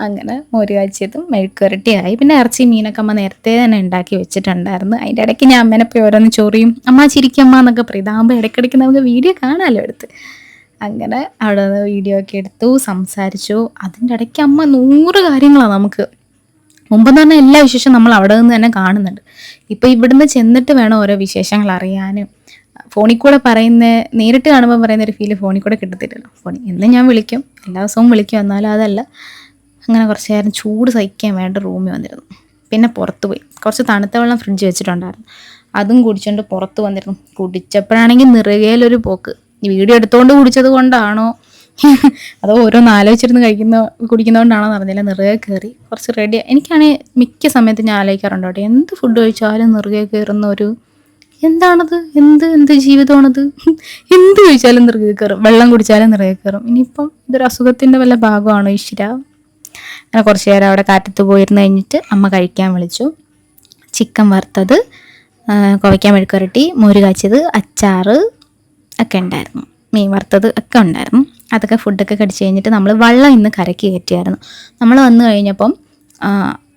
അങ്ങനെ മോര് കാച്ചിയതും മെഴുക്കുരട്ടിയായി പിന്നെ ഇറച്ചി മീനൊക്കെ അമ്മ നേരത്തെ തന്നെ ഉണ്ടാക്കി വെച്ചിട്ടുണ്ടായിരുന്നു. അതിന്റെ ഇടയ്ക്ക് ഞാൻ അമ്മേനെ പോയി ഓരോന്ന് ചോറിയും അമ്മ ചിരിക്കമ്മ എന്നൊക്കെ പറയും. ഇതാകുമ്പോൾ ഇടയ്ക്കിടയ്ക്ക് നമുക്ക് വീഡിയോ കാണാമല്ലോ എടുത്ത് അങ്ങനെ അവിടെ വീഡിയോ ഒക്കെ എടുത്തു സംസാരിച്ചു. അതിന്റെ ഇടയ്ക്ക് അമ്മ നൂറ് കാര്യങ്ങളാണ് നമുക്ക് മുമ്പെന്ന് പറഞ്ഞാൽ എല്ലാ വിശേഷവും നമ്മൾ അവിടെ നിന്ന് തന്നെ കാണുന്നുണ്ട്. ഇപ്പം ഇവിടുന്ന് ചെന്നിട്ട് വേണം ഓരോ വിശേഷങ്ങൾ അറിയാനും. ഫോണിൽ കൂടെ പറയുന്ന നേരിട്ട് കാണുമ്പോൾ പറയുന്ന ഒരു ഫീൽ ഫോണിൽ കൂടെ കിട്ടത്തില്ലല്ലോ. ഫോണിൽ എന്നും ഞാൻ വിളിക്കും. എല്ലാ ദിവസവും വിളിക്കും. എന്നാലും അതല്ല. അങ്ങനെ കുറച്ച് നേരം ചൂട് സഹിക്കാൻ വേണ്ട റൂമിൽ വന്നിരുന്നു. പിന്നെ പുറത്ത് പോയി. കുറച്ച് തണുത്ത വെള്ളം ഫ്രിഡ്ജ് വെച്ചിട്ടുണ്ടായിരുന്നു. അതും കുടിച്ചുകൊണ്ട് പുറത്ത് വന്നിരുന്നു. കുടിച്ചപ്പോഴാണെങ്കിൽ നിറുകയിലൊരു പോക്ക്. വീഡിയോ എടുത്തുകൊണ്ട് കുടിച്ചത് കൊണ്ടാണോ? അതോ ഓരോന്ന് ആലോചിച്ചിരുന്ന് കഴിക്കുന്ന കുടിക്കുന്നതുകൊണ്ടാണോ എന്ന് അറിഞ്ഞില്ല. നിറുകെ കയറി കുറച്ച് റെഡി എനിക്കാണെങ്കിൽ മിക്ക സമയത്ത് ഞാൻ ആലോചിക്കാറുണ്ട് കേട്ടോ. എന്ത് ഫുഡ് കഴിച്ചാലും നിറുകെ കയറുന്ന ഒരു എന്താണത്? എന്ത് എന്ത് ജീവിതമാണത്? എന്ത് കഴിച്ചാലും നിറുകെ കയറും വെള്ളം കുടിച്ചാലും നിറുകെ കയറും ഇനിയിപ്പം ഇതൊരു അസുഖത്തിന്റെ വല്ല ഭാഗമാണോ ഈശ്വര? അങ്ങനെ കുറച്ച് നേരം അവിടെ കാറ്റത്ത് പോയിരുന്ന് കഴിഞ്ഞിട്ട് അമ്മ കഴിക്കാൻ വിളിച്ചു. ചിക്കൻ വറുത്തത് കോവയ്ക്കാൻ മെഴുക്കുരട്ടി മോര് കാച്ചിയത് അച്ചാറ് ഒക്കെ ഉണ്ടായിരുന്നു. മീൻ വറുത്തത് ഒക്കെ ഉണ്ടായിരുന്നു. അതൊക്കെ ഫുഡൊക്കെ കടിച്ചു കഴിഞ്ഞിട്ട് നമ്മൾ വള്ളം ഇന്ന് കരക്കി കയറ്റിയായിരുന്നു. നമ്മൾ വന്നു കഴിഞ്ഞപ്പം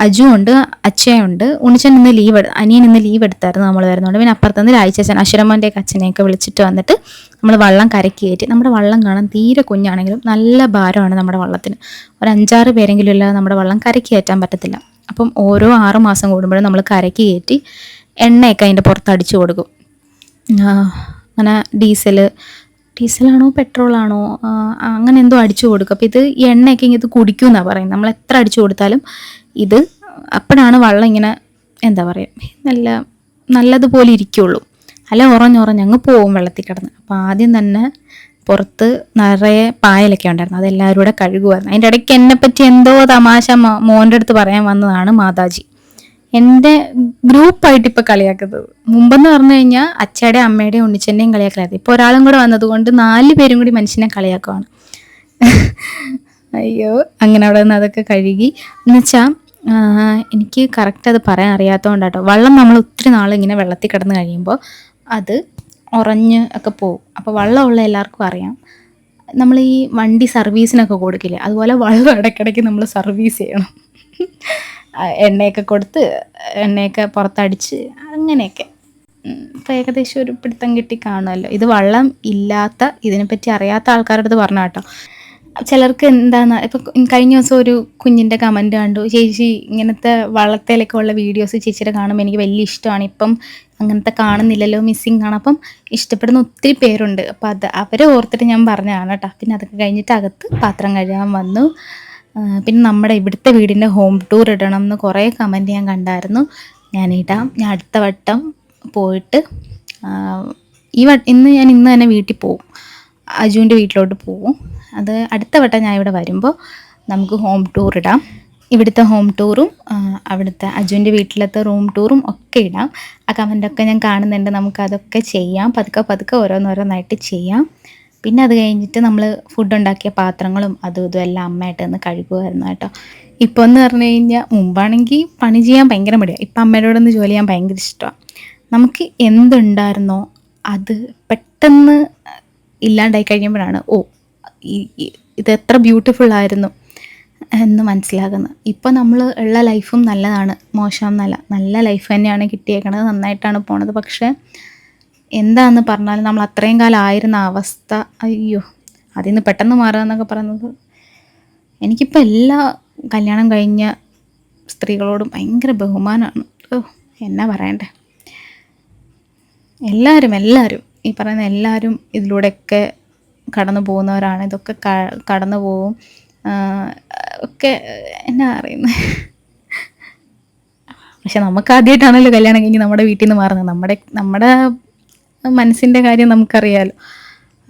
അജു ഉണ്ട് അച്ഛയുണ്ട് ഉണ്ണിച്ചൻ ഇന്ന് ലീവ് അനിയൻ ഇന്ന് ലീവ് എടുത്തായിരുന്നു നമ്മൾ വരുന്നുണ്ട് പിന്നെ അപ്പുറത്തുനിന്ന് അശ്വരമ്മന്റെ അശ്വരമ്മന്റെയൊക്കെ അച്ഛനെയൊക്കെ വിളിച്ചിട്ട് വന്നിട്ട് നമ്മൾ വള്ളം കരക്കി കയറ്റി. നമ്മുടെ വള്ളം കാണാൻ തീരെ കുഞ്ഞാണെങ്കിലും നല്ല ഭാരമാണ് നമ്മുടെ വള്ളത്തിന്. ഒരു അഞ്ചാറ് പേരെങ്കിലും ഇല്ലാതെ നമ്മുടെ വള്ളം കരക്കി കയറ്റാൻ പറ്റത്തില്ല. അപ്പം ഓരോ ആറ് മാസം കൂടുമ്പോഴും നമ്മൾ കരക്കി കയറ്റി എണ്ണയൊക്കെ അതിന്റെ പുറത്ത് അടിച്ചു കൊടുക്കും. അങ്ങനെ ഡീസൽ ഡീസലാണോ പെട്രോളാണോ അങ്ങനെ എന്തോ അടിച്ചു കൊടുക്കും. അപ്പോൾ ഇത് എണ്ണയൊക്കെ ഇങ്ങനെ കുടിക്കും എന്നാണ് പറയുന്നത്. നമ്മൾ എത്ര അടിച്ചു കൊടുത്താലും ഇത് അപ്പോഴാണ് വള്ളം ഇങ്ങനെ എന്താ പറയുക നല്ല നല്ലതുപോലെ ഇരിക്കുള്ളൂ. അല്ല ഉറഞ്ഞുറഞ്ഞ് അങ്ങ് പോവും വെള്ളത്തിൽ കിടന്ന്. അപ്പോൾ ആദ്യം തന്നെ പുറത്ത് നിറയെ പായലൊക്കെ ഉണ്ടായിരുന്നു. അതെല്ലാവരും കൂടെ കഴുകുമായിരുന്നു അതിന്റെ ഇടയ്ക്ക് എന്നെപ്പറ്റി എന്തോ തമാശ മോന്റെ അടുത്ത് പറയാൻ വന്നതാണ് മാതാജി. എന്റെ ഗ്രൂപ്പായിട്ട് ഇപ്പം കളിയാക്കുന്നത്. മുമ്പെന്ന് പറഞ്ഞു കഴിഞ്ഞാൽ അച്ഛയുടെ അമ്മയുടെയും ഉണ്ണിച്ചന്റെയും കളിയാക്കലായിരുന്നു. ഇപ്പോൾ ഒരാളും കൂടെ വന്നതുകൊണ്ട് നാല് പേരും കൂടി മനുഷ്യനെ കളിയാക്കുവാണ്. അയ്യോ അങ്ങനെ അവിടെ നിന്ന് അതൊക്കെ കഴുകി. എന്നുവെച്ചാൽ എനിക്ക് കറക്റ്റ് അത് പറയാൻ അറിയാത്തതുകൊണ്ടാട്ടോ വെള്ളം നമ്മൾ ഒത്തിരി നാൾ ഇങ്ങനെ വെള്ളത്തിൽ കിടന്ന് കഴിയുമ്പോൾ അത് ഉറഞ്ഞ് ഒക്കെ പോകും അപ്പോൾ വെള്ളമുള്ള എല്ലാവർക്കും അറിയാം. നമ്മൾ ഈ വണ്ടി സർവീസിനൊക്കെ കൊടുക്കില്ലേ? അതുപോലെ വെള്ളം ഇടയ്ക്കിടയ്ക്ക് നമ്മൾ സർവീസ് ചെയ്യണം. എണ്ണയൊക്കെ കൊടുത്ത് എണ്ണയൊക്കെ പുറത്തടിച്ച് അങ്ങനെയൊക്കെ. ഇപ്പം ഏകദേശം ഒരു പിടുത്തം കിട്ടി കാണുമല്ലോ. ഇത് വള്ളം ഇല്ലാത്ത ഇതിനെപ്പറ്റി അറിയാത്ത ആൾക്കാരുടെ അടുത്ത് പറഞ്ഞ കേട്ടോ. ചിലർക്ക് എന്താന്ന് ഇപ്പം കഴിഞ്ഞ ദിവസം ഒരു കുഞ്ഞിന്റെ കമന്റ് കണ്ടു. ചേച്ചി ഇങ്ങനത്തെ വള്ളത്തേലൊക്കെ ഉള്ള വീഡിയോസ് ചേച്ചിയുടെ കാണുമ്പോൾ എനിക്ക് വലിയ ഇഷ്ടമാണ്. ഇപ്പം അങ്ങനത്തെ കാണുന്നില്ലല്ലോ മിസ്സിങ് കാണാം. അപ്പം ഇഷ്ടപ്പെടുന്ന ഒത്തിരി പേരുണ്ട്. അപ്പം അത് അവരെ ഓർത്തിട്ട് ഞാൻ പറഞ്ഞതാണ് കേട്ടോ. പിന്നെ അതൊക്കെ കഴിഞ്ഞിട്ട് അകത്ത് പാത്രം കഴുകാൻ വന്നു. പിന്നെ നമ്മുടെ ഇവിടുത്തെ വീടിന്റെ ഹോം ടൂർ ഇടണം എന്ന് കുറേ കമന്റ് ഞാൻ കണ്ടായിരുന്നു. ഞാൻ ഇടാം. ഞാൻ അടുത്ത വട്ടം പോയിട്ട് ഈ വട്ട ഇന്ന് ഞാൻ ഇന്ന് തന്നെ വീട്ടിൽ പോവും. അജുവിന്റെ വീട്ടിലോട്ട് പോവും. അത് അടുത്ത വട്ടം ഞാൻ ഇവിടെ വരുമ്പോൾ നമുക്ക് ഹോം ടൂർ ഇടാം. ഇവിടുത്തെ ഹോം ടൂറും അവിടുത്തെ അജുവിന്റെ വീട്ടിലത്തെ റൂം ടൂറും ഒക്കെ ഇടാം. ആ കമന്റൊക്കെ ഞാൻ കാണുന്നുണ്ട്. നമുക്കതൊക്കെ ചെയ്യാം. പതുക്കെ പതുക്കെ ഓരോന്നോരോന്നായിട്ട് ചെയ്യാം. പിന്നെ അത് കഴിഞ്ഞിട്ട് നമ്മൾ ഫുഡ് ഉണ്ടാക്കിയ പാത്രങ്ങളും അതും ഇതും എല്ലാം അമ്മയായിട്ട് ഒന്ന് കഴുകുമായിരുന്നു കേട്ടോ. ഇപ്പോൾ എന്ന് പറഞ്ഞു കഴിഞ്ഞാൽ മുമ്പാണെങ്കിൽ പണി ചെയ്യാൻ ഭയങ്കര മടിയാണ് ഇപ്പം അമ്മയോടൊന്ന് ജോലി ചെയ്യാൻ ഭയങ്കര ഇഷ്ടമാണ് നമുക്ക് എന്തുണ്ടായിരുന്നോ അത് പെട്ടെന്ന് ഇല്ലാണ്ടായി കഴിയുമ്പോഴാണ് ഓ ഇത് എത്ര ബ്യൂട്ടിഫുൾ ആയിരുന്നു എന്ന് മനസ്സിലാകുന്നത്. ഇപ്പോൾ നമ്മൾ ഉള്ള ലൈഫും നല്ലതാണ് മോശം എന്നല്ല. നല്ല ലൈഫ് തന്നെയാണ് കിട്ടിയേക്കണത് നന്നായിട്ടാണ് പോണത്. പക്ഷേ എന്താണെന്ന് പറഞ്ഞാൽ നമ്മൾ അത്രയും കാലം ആയിരുന്ന അവസ്ഥ. അയ്യോ അതിൽ നിന്ന് പെട്ടെന്ന് മാറുക എന്നൊക്കെ പറയുന്നത് എനിക്കിപ്പോൾ എല്ലാ കല്യാണം കഴിഞ്ഞ സ്ത്രീകളോടും ഭയങ്കര ബഹുമാനമാണ് ഓ എന്നാ പറയണ്ടേ? എല്ലാവരും എല്ലാവരും ഈ പറയുന്ന എല്ലാവരും ഇതിലൂടെയൊക്കെ കടന്നു പോകുന്നവരാണ്. ഇതൊക്കെ കടന്നു പോവും. ഒക്കെ എന്നാ അറിയുന്നത് പക്ഷെ നമുക്ക് ആദ്യമായിട്ടാണല്ലോ കല്യാണം കഴിഞ്ഞ് നമ്മുടെ വീട്ടിൽ നിന്ന് മാറുന്നത്. നമ്മുടെ നമ്മുടെ മനസ്സിന്റെ കാര്യം നമുക്കറിയാമല്ലോ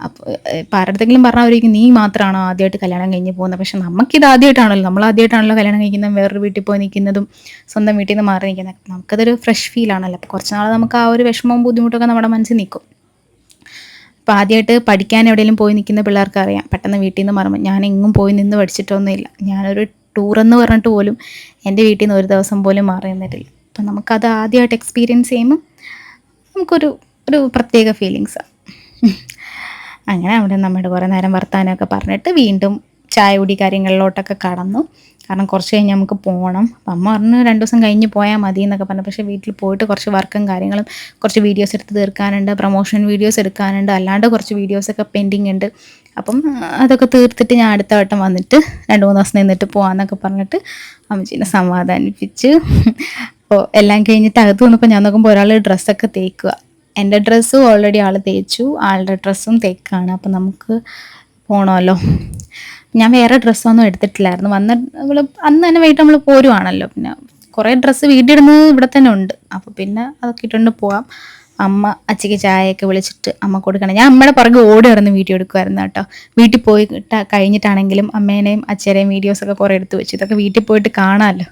അപ്പോൾ ഇപ്പോൾ ആരുടെങ്കിലും പറഞ്ഞവരേക്കും നീ മാത്രമാണോ ആദ്യമായിട്ട് കല്യാണം കഴിഞ്ഞ് പോകുന്നത്? പക്ഷെ നമുക്കിത് ആദ്യമായിട്ടാണല്ലോ നമ്മൾ ആദ്യമായിട്ടാണല്ലോ കല്യാണം കഴിക്കുന്നതും. വേറൊരു വീട്ടിൽ പോയി നിൽക്കുന്നതും സ്വന്തം വീട്ടിൽ നിന്ന് മാറി നിൽക്കുന്നത് നമുക്കതൊരു ഫ്രഷ് ഫീലാണല്ലോ അപ്പോൾ കുറച്ച് നാൾ നമുക്ക് ആ ഒരു വിഷമവും ബുദ്ധിമുട്ടൊക്കെ നമ്മുടെ മനസ്സിൽ നിൽക്കും. അപ്പോൾ ആദ്യമായിട്ട് പഠിക്കാൻ എവിടെയെങ്കിലും പോയി നിൽക്കുന്ന പിള്ളേർക്ക് അറിയാം. പെട്ടെന്ന് വീട്ടിൽ നിന്ന് മാറുമ്പോൾ ഞാൻ എങ്ങും പോയി നിന്ന് പഠിച്ചിട്ടൊന്നുമില്ല. ഞാനൊരു ടൂർ എന്ന് പറഞ്ഞിട്ട് പോലും എന്റെ വീട്ടിൽ നിന്ന് ഒരു ദിവസം പോലും മാറി നിന്നിട്ടില്ല. അപ്പം നമുക്കത് ആദ്യമായിട്ട് എക്സ്പീരിയൻസ് ചെയ്യുമ്പം നമുക്കൊരു ഒരു പ്രത്യേക ഫീലിങ്സാണ് അങ്ങനെ അവിടെ നമ്മുടെ കുറേ നേരം വർത്താനമൊക്കെ പറഞ്ഞിട്ട് വീണ്ടും ചായ കുടി കാര്യങ്ങളിലോട്ടൊക്കെ കടന്നു. കാരണം കുറച്ച് കഴിഞ്ഞ് നമുക്ക് പോകണം അപ്പം അമ്മ പറഞ്ഞു രണ്ട് ദിവസം കഴിഞ്ഞ് പോയാൽ മതി എന്നൊക്കെ പറഞ്ഞു. പക്ഷേ വീട്ടിൽ പോയിട്ട് കുറച്ച് വർക്കും കാര്യങ്ങളും കുറച്ച് വീഡിയോസ് എടുത്ത് തീർക്കാനുണ്ട്. Promotion videos എടുക്കാനുണ്ട്. അല്ലാണ്ട് കുറച്ച് വീഡിയോസൊക്കെ പെൻഡിങ് ഉണ്ട്. അപ്പം അതൊക്കെ തീർത്തിട്ട് ഞാൻ അടുത്ത വട്ടം വന്നിട്ട് രണ്ട് മൂന്ന് ദിവസം നിന്നിട്ട് പോകാമെന്നൊക്കെ പറഞ്ഞിട്ട് അമ്മച്ചീനെ സമാധാനിപ്പിച്ച്. അപ്പോൾ എല്ലാം കഴിഞ്ഞിട്ട് അകത്ത് വന്നപ്പോൾ ഞാൻ നോക്കുമ്പോൾ ഒരാൾ ഡ്രസ്സൊക്കെ തേക്കുക എന്റെ ഡ്രസ്സും ഓൾറെഡി ആൾ തേച്ചു. ആളുടെ ഡ്രസ്സും തേക്കാണ്. അപ്പം നമുക്ക് പോകണമല്ലോ ഞാൻ വേറെ ഡ്രസ്സൊന്നും എടുത്തിട്ടില്ലായിരുന്നു. വന്ന നമ്മൾ അന്ന് തന്നെ വൈകിട്ട് നമ്മൾ പോരുവാണല്ലോ. പിന്നെ കുറേ ഡ്രസ്സ് വീട്ടിലിടുന്നത് ഇവിടെ തന്നെ ഉണ്ട്. അപ്പോൾ പിന്നെ അതൊക്കെ ഇട്ടുകൊണ്ട് പോവാം. അമ്മ അച്ചയ്ക്ക് ചായയൊക്കെ വിളിച്ചിട്ട് അമ്മ കൊടുക്കണം. ഞാൻ അമ്മയുടെ പുറകെ ഓടി ഇറന്ന് വീഡിയോ എടുക്കുമായിരുന്നു കേട്ടോ. വീട്ടിൽ പോയി കഴിഞ്ഞിട്ടാണെങ്കിലും അമ്മേനെയും അച്ഛനെയും വീഡിയോസൊക്കെ കുറേ എടുത്ത് വെച്ചു ഇതൊക്കെ വീട്ടിൽ പോയിട്ട് കാണാമല്ലോ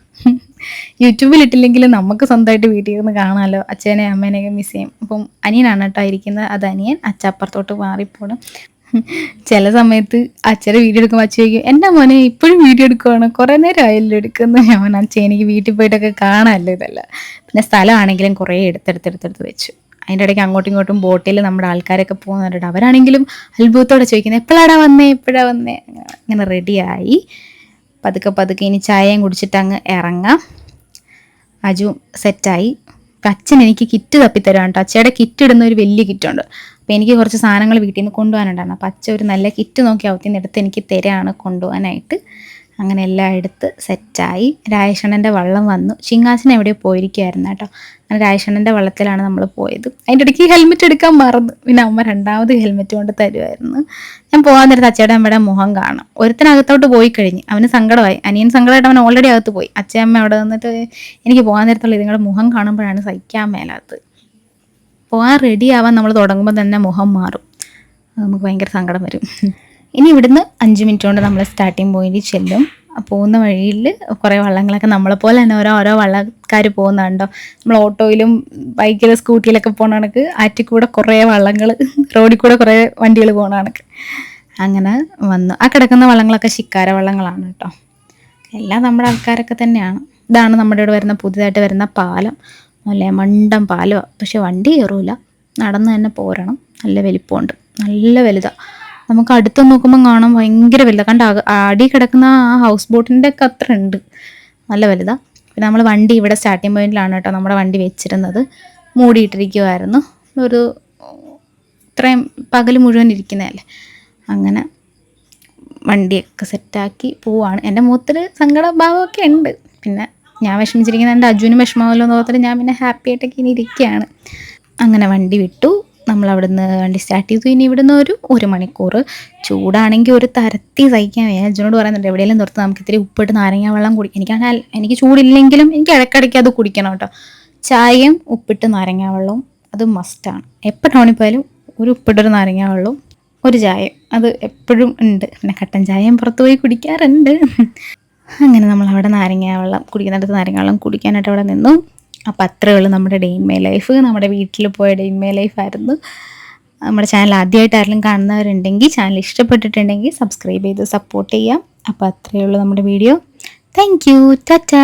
യൂട്യൂബിൽ ഇട്ടില്ലെങ്കിലും നമുക്ക് സ്വന്തമായിട്ട് വീട്ടിൽ ഇരുന്ന് കാണാമല്ലോ അച്ഛനെ അമ്മേനെയൊക്കെ മിസ് ചെയ്യും. അപ്പം അനിയനാണ് കേട്ടോ ഇരിക്കുന്നത്. അത് അനിയൻ. അച്ഛപ്പുറത്തോട്ട് മാറിപ്പോണം. ചില സമയത്ത് അച്ഛനെ വീഡിയോ എടുക്കുമ്പോൾ അച്ഛൻ ചോദിക്കും എന്റെ മോനെ ഇപ്പോഴും വീഡിയോ എടുക്കുവാണ്? കുറേ നേരം ആയല്ലോ എടുക്കുന്നു. ഞാൻ അച്ഛൻ എനിക്ക് വീട്ടിൽ പോയിട്ടൊക്കെ കാണാമല്ലോ ഇതല്ല. പിന്നെ സ്ഥലമാണെങ്കിലും കുറേ എടുത്തെടുത്തെടുത്തെടുത്ത് വെച്ചു. അതിന്റെ ഇടയ്ക്ക് അങ്ങോട്ടും ഇങ്ങോട്ടും ബോട്ടിൽ നമ്മുടെ ആൾക്കാരൊക്കെ പോകുന്നുണ്ട് അവരാണെങ്കിലും അത്ഭുതത്തോടെ ചോദിക്കുന്നത് എപ്പോഴാടാ വന്നേ? എപ്പോഴാണ് വന്നേ? അങ്ങനെ റെഡിയായി പതുക്കെ പതുക്കെ ഇനി ചായയും കുടിച്ചിട്ട് അങ്ങ് ഇറങ്ങാം. അജു സെറ്റായി. അച്ഛൻ എനിക്ക് കിറ്റ് തപ്പിത്തരാണ് കേട്ടോ. അച്ഛയുടെ കിറ്റ് ഇടുന്ന ഒരു വലിയ കിറ്റുണ്ട്. അപ്പോൾ എനിക്ക് കുറച്ച് സാധനങ്ങൾ വീട്ടിൽ നിന്ന് കൊണ്ടുപോകാനുണ്ടായിരുന്നു. അപ്പോൾ അച്ഛൻ ഒരു നല്ല കിറ്റ് നോക്കി അവത്തിന്ന് എടുത്ത് എനിക്ക് തരാണ് കൊണ്ടുപോകാനായിട്ട്. അങ്ങനെ എല്ലാം എടുത്ത് സെറ്റായി. രാജേഷണന്റെ വള്ളം വന്നു. ചിങ്ങാസിന് എവിടെയോ പോയിരിക്കുമായിരുന്നു കേട്ടോ? അങ്ങനെ രാജേഷണന്റെ വള്ളത്തിലാണ് നമ്മൾ പോയത്. അതിന്റെ ഇടയ്ക്ക് ഹെൽമെറ്റ് എടുക്കാൻ മറന്നു. പിന്നെ അമ്മ രണ്ടാമത് ഹെൽമെറ്റ് കൊണ്ട് തരുമായിരുന്നു ഞാൻ പോകാൻ നേരത്തെ അച്ഛയുടെ അമ്മയുടെ മുഖം കാണാം. ഒരുത്തനകത്തോട്ട് പോയി കഴിഞ്ഞ് അവന് സങ്കടമായി. അനിയൻ സങ്കടമായിട്ട് അവൻ ഓൾറെഡി അകത്ത് പോയി. അച്ഛയമ്മ അവിടെ നിന്നിട്ട് എനിക്ക് പോകാൻ നേരത്തുള്ള ഇതുങ്ങളുടെ മുഖം കാണുമ്പോഴാണ് സഹിക്കാൻ മേലാത്തത്. പോകാൻ റെഡി ആവാൻ നമ്മൾ തുടങ്ങുമ്പോൾ തന്നെ മുഖം മാറും. നമുക്ക് ഭയങ്കര സങ്കടം വരും. ഇനി ഇവിടുന്ന് അഞ്ച് മിനിറ്റ് കൊണ്ട് നമ്മൾ സ്റ്റാർട്ടിങ് പോയിന്റിൽ ചെല്ലും. പോകുന്ന വഴിയിൽ കുറേ വള്ളങ്ങളൊക്കെ നമ്മളെ പോലെ തന്നെ ഓരോ ഓരോ വള്ളക്കാർ പോകുന്നുണ്ടോ? നമ്മൾ ഓട്ടോയിലും ബൈക്കിലും സ്കൂട്ടിയിലൊക്കെ പോകുന്ന കണക്ക് ആറ്റിൽ കൂടെ കുറേ വള്ളങ്ങൾ റോഡിൽ കൂടെ കുറേ വണ്ടികൾ പോകുന്ന കണക്ക്. അങ്ങനെ വന്നു. ആ കിടക്കുന്ന വള്ളങ്ങളൊക്കെ ശിക്കാര വള്ളങ്ങളാണ് കേട്ടോ. എല്ലാം നമ്മുടെ ആൾക്കാരൊക്കെ തന്നെയാണ്. ഇതാണ് നമ്മുടെ ഇവിടെ വരുന്ന പുതിയതായിട്ട് വരുന്ന പാലം. നല്ല മണ്ടം പാലമാണ് പക്ഷെ വണ്ടി കയറൂല. നടന്ന് തന്നെ പോരണം. നല്ല വലിപ്പമുണ്ട്. നല്ല വലുതാണ് നമുക്ക് അടുത്ത് നോക്കുമ്പോൾ കാണാൻ ഭയങ്കര വലുതാണ് കണ്ട അടി കിടക്കുന്ന ആ ഹൗസ് ബോട്ടിന്റെ ഒക്കെ അത്ര ഉണ്ട്. നല്ല വലുതാ. പിന്നെ നമ്മൾ വണ്ടി ഇവിടെ സ്റ്റാർട്ടിങ് പോയിന്റിലാണ് കേട്ടോ നമ്മുടെ വണ്ടി വെച്ചിരുന്നത്. മൂടിയിട്ടിരിക്കുമായിരുന്നു ഒരു ഇത്രയും പകൽ മുഴുവൻ ഇരിക്കുന്നതല്ലേ. അങ്ങനെ വണ്ടിയൊക്കെ സെറ്റാക്കി പോവാണ്. എന്റെ മുഖത്തിൽ സങ്കടഭാവമൊക്കെ ഉണ്ട്. പിന്നെ ഞാൻ വിഷമിച്ചിരിക്കുന്ന എന്റെ അജുവിനും വിഷമമല്ലോ എന്ന് പറഞ്ഞിട്ട് ഞാൻ പിന്നെ ഹാപ്പി ആയിട്ടൊക്കെ ഇനി ഇരിക്കുകയാണ്. അങ്ങനെ വണ്ടി വിട്ടു. നമ്മൾ അവിടുന്ന് വണ്ടി സ്റ്റാർട്ട് ചെയ്തു. ഇനി ഇവിടുന്ന് ഒരു ഒരു മണിക്കൂർ ചൂടാണെങ്കിൽ ഒരു തരത്തി സഹിക്കാൻ വയ്യ. അജുനോട് പറയുന്നുണ്ട് എവിടെയെങ്കിലും നിർത്ത്. നമുക്ക് ഇത്തിരി ഉപ്പിട്ട് നാരങ്ങ വെള്ളം കുടിക്കും എനിക്കാണെങ്കിൽ എനിക്ക് ചൂടില്ലെങ്കിലും എനിക്ക് ഇടയ്ക്കിടയ്ക്ക് അത് കുടിക്കണം കേട്ടോ. ചായയും ഉപ്പിട്ട് നാരങ്ങ വെള്ളവും അത് മസ്റ്റാണ് എപ്പോൾ ടൗണിൽ പോയാലും ഒരു ഉപ്പിട്ടൊരു നാരങ്ങ വെള്ളവും ഒരു ചായ അത് എപ്പോഴും ഉണ്ട്. പിന്നെ കട്ടൻ ചായയും പുറത്ത് പോയി കുടിക്കാറുണ്ട്. അങ്ങനെ നമ്മൾ അവിടെ നാരങ്ങ വെള്ളം കുടിക്കുന്നിടത്ത് നാരങ്ങ വെള്ളം കുടിക്കാനായിട്ട് അവിടെ നിന്നു. അപ്പോൾ അത്രയേ ഉള്ളൂ നമ്മുടെ ഡെയിൻ മേ ലൈഫ് നമ്മുടെ വീട്ടിൽ പോയ ഡെയിൻ മേ ലൈഫ് ആയിരുന്നു. നമ്മുടെ ചാനൽ ആദ്യമായിട്ട് ആരെങ്കിലും കാണുന്നവരുണ്ടെങ്കിൽ ചാനൽ ഇഷ്ടപ്പെട്ടിട്ടുണ്ടെങ്കിൽ സബ്സ്ക്രൈബ് ചെയ്ത് സപ്പോർട്ട് ചെയ്യാം. അപ്പോൾ അത്രയേ ഉള്ളൂ നമ്മുടെ വീഡിയോ താങ്ക് യു ടാറ്റാ